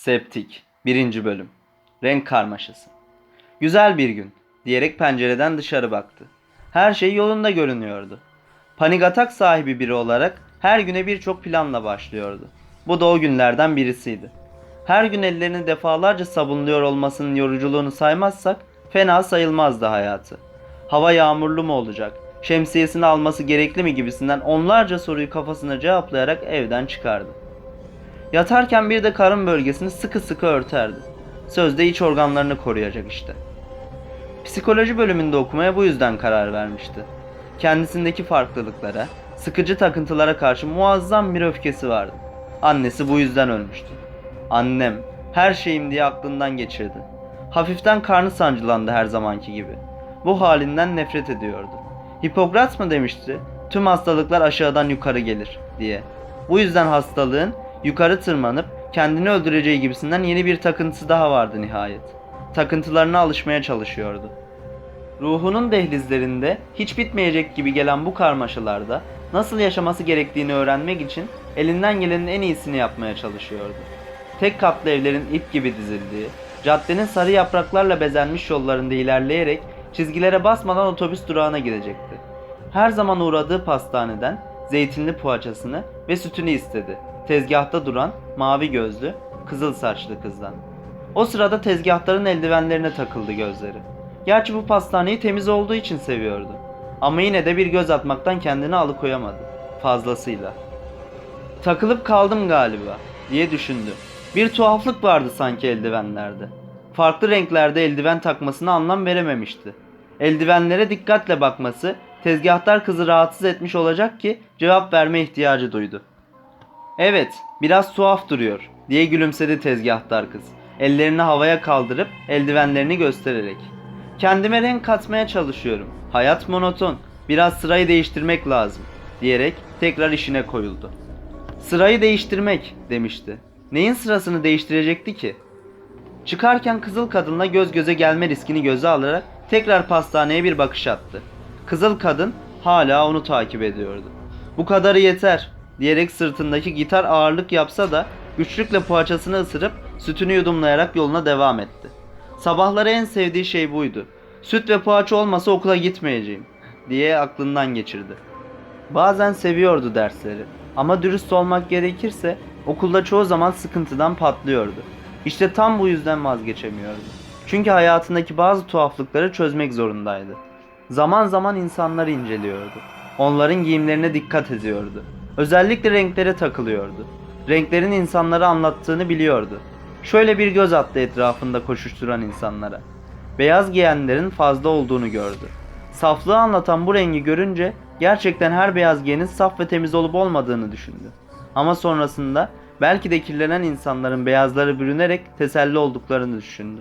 Septik 1. Bölüm Renk karmaşası Güzel bir gün diyerek pencereden dışarı baktı. Her şey yolunda görünüyordu. Panik atak sahibi biri olarak her güne birçok planla başlıyordu. Bu da o günlerden birisiydi. Her gün ellerini defalarca sabunluyor olmasının yoruculuğunu saymazsak fena sayılmazdı hayatı. Hava yağmurlu mu olacak? Şemsiyesini alması gerekli mi gibisinden onlarca soruyu kafasına cevaplayarak evden çıkardı. Yatarken bir de karın bölgesini sıkı sıkı örterdi. Sözde iç organlarını koruyacak işte. Psikoloji bölümünde okumaya bu yüzden karar vermişti. Kendisindeki farklılıklara, sıkıcı takıntılara karşı muazzam bir öfkesi vardı. Annesi bu yüzden ölmüştü. Annem, her şeyim diye aklından geçirdi. Hafiften karnı sancılandı her zamanki gibi. Bu halinden nefret ediyordu. Hipokrat mı demişti? Tüm hastalıklar aşağıdan yukarı gelir diye. Bu yüzden hastalığın yukarı tırmanıp kendini öldüreceği gibisinden yeni bir takıntısı daha vardı nihayet. Takıntılarına alışmaya çalışıyordu. Ruhunun dehlizlerinde hiç bitmeyecek gibi gelen bu karmaşalarda nasıl yaşaması gerektiğini öğrenmek için elinden gelenin en iyisini yapmaya çalışıyordu. Tek katlı evlerin ip gibi dizildiği, caddenin sarı yapraklarla bezenmiş yollarında ilerleyerek çizgilere basmadan otobüs durağına gidecekti. Her zaman uğradığı pastaneden zeytinli poğaçasını ve sütünü istedi. Tezgahta duran mavi gözlü, kızıl saçlı kızdan. O sırada tezgahların eldivenlerine takıldı gözleri. Gerçi bu pastaneyi temiz olduğu için seviyordu. Ama yine de bir göz atmaktan kendini alıkoyamadı. Fazlasıyla. Takılıp kaldım galiba diye düşündü. Bir tuhaflık vardı sanki eldivenlerde. Farklı renklerde eldiven takmasına anlam verememişti. Eldivenlere dikkatle bakması tezgahtar kızı rahatsız etmiş olacak ki cevap verme ihtiyacı duydu. Evet, biraz tuhaf duruyor diye gülümsedi tezgahtar kız. Ellerini havaya kaldırıp eldivenlerini göstererek. Kendime renk katmaya çalışıyorum. Hayat monoton. Biraz sırayı değiştirmek lazım diyerek tekrar işine koyuldu. Sırayı değiştirmek demişti. Neyin sırasını değiştirecekti ki? Çıkarken kızıl kadınla göz göze gelme riskini göze alarak tekrar pastaneye bir bakış attı. Kızıl kadın hala onu takip ediyordu. Bu kadarı yeter diyerek sırtındaki gitar ağırlık yapsa da güçlükle poğaçasını ısırıp sütünü yudumlayarak yoluna devam etti. Sabahları en sevdiği şey buydu. Süt ve poğaça olmasa okula gitmeyeceğim diye aklından geçirdi. Bazen seviyordu dersleri ama dürüst olmak gerekirse okulda çoğu zaman sıkıntıdan patlıyordu. İşte tam bu yüzden vazgeçemiyordu. Çünkü hayatındaki bazı tuhaflıkları çözmek zorundaydı. Zaman zaman insanları inceliyordu. Onların giyimlerine dikkat ediyordu. Özellikle renklere takılıyordu. Renklerin insanlara anlattığını biliyordu. Şöyle bir göz attı etrafında koşuşturan insanlara. Beyaz giyenlerin fazla olduğunu gördü. Saflığı anlatan bu rengi görünce gerçekten her beyaz giyenin saf ve temiz olup olmadığını düşündü. Ama sonrasında belki de kirlenen insanların beyazları bürünerek teselli olduklarını düşündü.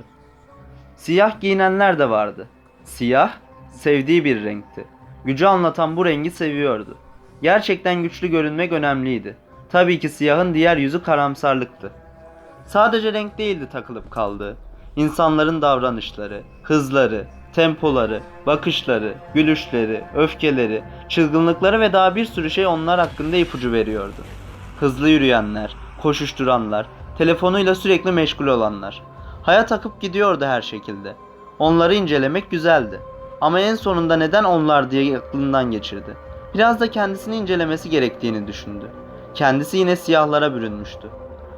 Siyah giyinenler de vardı. Siyah, sevdiği bir renkti. Gücü anlatan bu rengi seviyordu. Gerçekten güçlü görünmek önemliydi. Tabii ki siyahın diğer yüzü karamsarlıktı. Sadece renk değildi takılıp kaldığı. İnsanların davranışları, hızları, tempoları, bakışları, gülüşleri, öfkeleri, çılgınlıkları ve daha bir sürü şey onlar hakkında ipucu veriyordu. Hızlı yürüyenler, koşuşturanlar, telefonuyla sürekli meşgul olanlar. Hayat akıp gidiyordu her şekilde. Onları incelemek güzeldi. Ama en sonunda neden onlar diye aklından geçirdi. Biraz da kendisini incelemesi gerektiğini düşündü. Kendisi yine siyahlara bürünmüştü.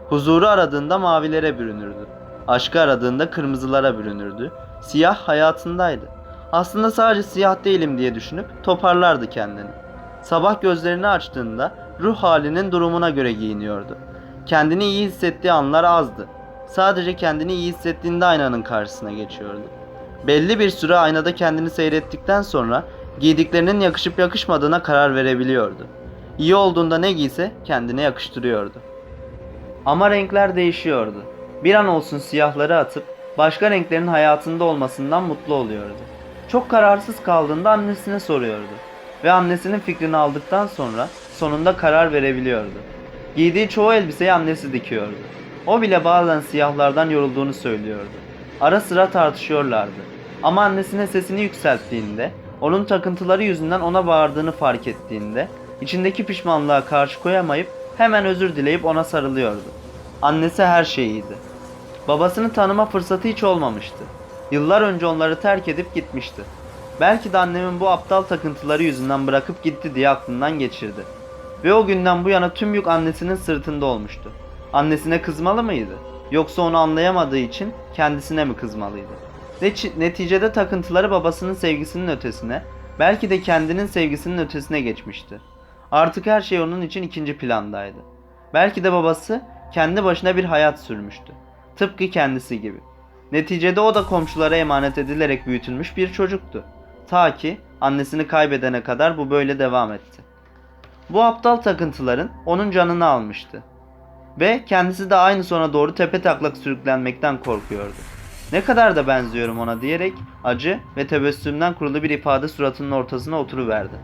Huzuru aradığında mavilere bürünürdü. Aşkı aradığında kırmızılara bürünürdü. Siyah hayatındaydı. Aslında sadece siyah değilim diye düşünüp toparlardı kendini. Sabah gözlerini açtığında ruh halinin durumuna göre giyiniyordu. Kendini iyi hissettiği anlar azdı. Sadece kendini iyi hissettiğinde aynanın karşısına geçiyordu. Belli bir süre aynada kendini seyrettikten sonra giydiklerinin yakışıp yakışmadığına karar verebiliyordu. İyi olduğunda ne giyse kendine yakıştırıyordu. Ama renkler değişiyordu. Bir an olsun siyahları atıp başka renklerin hayatında olmasından mutlu oluyordu. Çok kararsız kaldığında annesine soruyordu. Ve annesinin fikrini aldıktan sonra sonunda karar verebiliyordu. Giydiği çoğu elbiseyi annesi dikiyordu. O bile bazen siyahlardan yorulduğunu söylüyordu. Ara sıra tartışıyorlardı. Ama annesine sesini yükselttiğinde, onun takıntıları yüzünden ona bağırdığını fark ettiğinde, içindeki pişmanlığa karşı koyamayıp hemen özür dileyip ona sarılıyordu. Annesi her şeyiydi. Babasını tanıma fırsatı hiç olmamıştı. Yıllar önce onları terk edip gitmişti. Belki de annemin bu aptal takıntıları yüzünden bırakıp gitti diye aklından geçirdi. Ve o günden bu yana tüm yük annesinin sırtında olmuştu. Annesine kızmalı mıydı? Yoksa onu anlayamadığı için kendisine mi kızmalıydı? Neticede takıntıları babasının sevgisinin ötesine, belki de kendinin sevgisinin ötesine geçmişti. Artık her şey onun için ikinci plandaydı. Belki de babası kendi başına bir hayat sürmüştü. Tıpkı kendisi gibi. Neticede o da komşulara emanet edilerek büyütülmüş bir çocuktu. Ta ki annesini kaybedene kadar bu böyle devam etti. Bu aptal takıntıların onun canını almıştı. Ve kendisi de aynı sona doğru tepe taklak sürüklenmekten korkuyordu. Ne kadar da benziyorum ona diyerek acı ve tebessümden kurulu bir ifade suratının ortasına oturuverdi.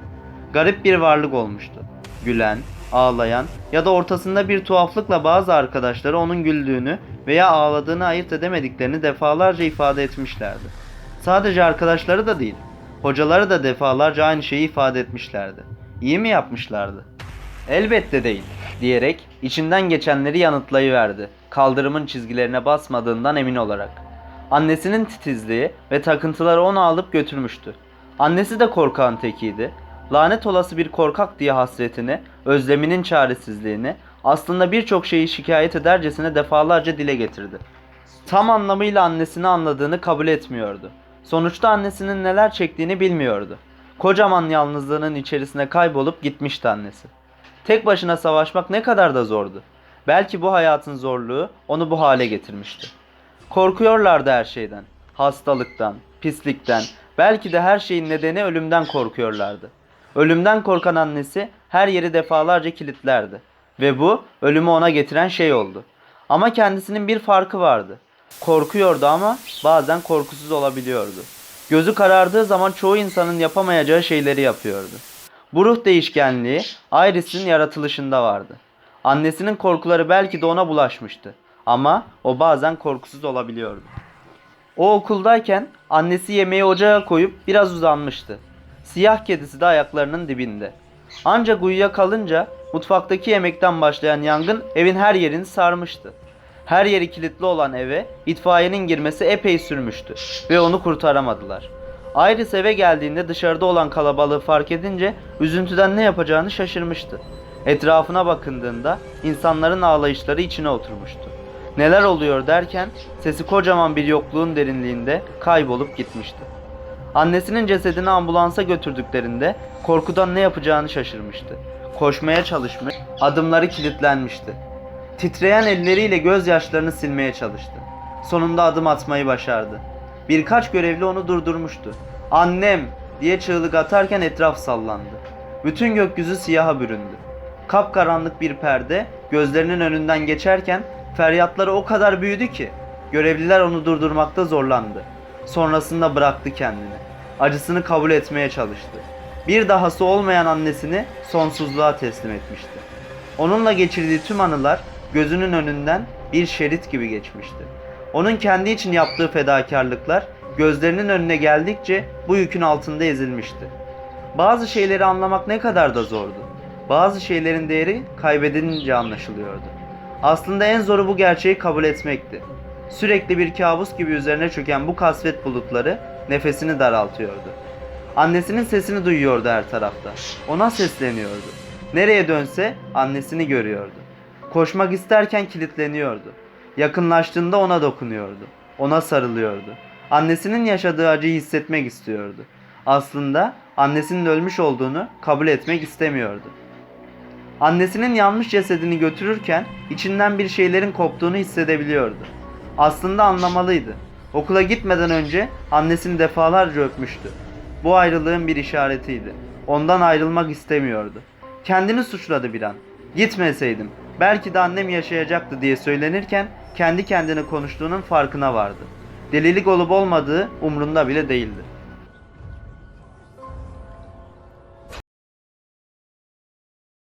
Garip bir varlık olmuştu. Gülen, ağlayan ya da ortasında bir tuhaflıkla bazı arkadaşları onun güldüğünü veya ağladığını ayırt edemediklerini defalarca ifade etmişlerdi. Sadece arkadaşları da değil, hocaları da defalarca aynı şeyi ifade etmişlerdi. İyi mi yapmışlardı? Elbette değil diyerek içinden geçenleri yanıtlayıverdi. Kaldırımın çizgilerine basmadığından emin olarak. Annesinin titizliği ve takıntıları onu alıp götürmüştü. Annesi de korkağın tekiydi. Lanet olası bir korkak diye hasretini, özleminin çaresizliğini, aslında birçok şeyi şikayet edercesine defalarca dile getirdi. Tam anlamıyla annesini anladığını kabul etmiyordu. Sonuçta annesinin neler çektiğini bilmiyordu. Kocaman yalnızlığının içerisine kaybolup gitmişti annesi. Tek başına savaşmak ne kadar da zordu. Belki bu hayatın zorluğu onu bu hale getirmişti. Korkuyorlardı her şeyden. Hastalıktan, pislikten, belki de her şeyin nedeni ölümden korkuyorlardı. Ölümden korkan annesi her yeri defalarca kilitlerdi. Ve bu ölümü ona getiren şey oldu. Ama kendisinin bir farkı vardı. Korkuyordu ama bazen korkusuz olabiliyordu. Gözü karardığı zaman çoğu insanın yapamayacağı şeyleri yapıyordu. Bu ruh değişkenliği Iris'in yaratılışında vardı. Annesinin korkuları belki de ona bulaşmıştı. Ama o bazen korkusuz olabiliyordu. O okuldayken annesi yemeği ocağa koyup biraz uzanmıştı. Siyah kedisi de ayaklarının dibinde. Ancak uyuyakalınca mutfaktaki yemekten başlayan yangın evin her yerini sarmıştı. Her yeri kilitli olan eve itfaiyenin girmesi epey sürmüştü ve onu kurtaramadılar. Iris eve geldiğinde dışarıda olan kalabalığı fark edince üzüntüden ne yapacağını şaşırmıştı. Etrafına bakındığında insanların ağlayışları içine oturmuştu. Neler oluyor derken sesi kocaman bir yokluğun derinliğinde kaybolup gitmişti. Annesinin cesedini ambulansa götürdüklerinde korkudan ne yapacağını şaşırmıştı. Koşmaya çalışmış, adımları kilitlenmişti. Titreyen elleriyle gözyaşlarını silmeye çalıştı. Sonunda adım atmayı başardı. Birkaç görevli onu durdurmuştu. Annem diye çığlık atarken etraf sallandı. Bütün gökyüzü siyaha büründü. Kapkaranlık bir perde gözlerinin önünden geçerken feryatları o kadar büyüdü ki görevliler onu durdurmakta zorlandı. Sonrasında bıraktı kendini. Acısını kabul etmeye çalıştı. Bir dahası olmayan annesini sonsuzluğa teslim etmişti. Onunla geçirdiği tüm anılar gözünün önünden bir şerit gibi geçmişti. Onun kendi için yaptığı fedakarlıklar gözlerinin önüne geldikçe bu yükün altında ezilmişti. Bazı şeyleri anlamak ne kadar da zordu. Bazı şeylerin değeri kaybedilince anlaşılıyordu. Aslında en zoru bu gerçeği kabul etmekti. Sürekli bir kabus gibi üzerine çöken bu kasvet bulutları nefesini daraltıyordu. Annesinin sesini duyuyordu her tarafta. Ona sesleniyordu. Nereye dönse annesini görüyordu. Koşmak isterken kilitleniyordu. Yakınlaştığında ona dokunuyordu. Ona sarılıyordu. Annesinin yaşadığı acıyı hissetmek istiyordu. Aslında annesinin ölmüş olduğunu kabul etmek istemiyordu. Annesinin yanmış cesedini götürürken içinden bir şeylerin koptuğunu hissedebiliyordu. Aslında anlamalıydı. Okula gitmeden önce annesini defalarca öpmüştü. Bu ayrılığın bir işaretiydi. Ondan ayrılmak istemiyordu. Kendini suçladı bir an. Gitmeseydim belki de annem yaşayacaktı diye söylenirken kendi kendine konuştuğunun farkına vardı. Delilik olup olmadığı umrunda bile değildi.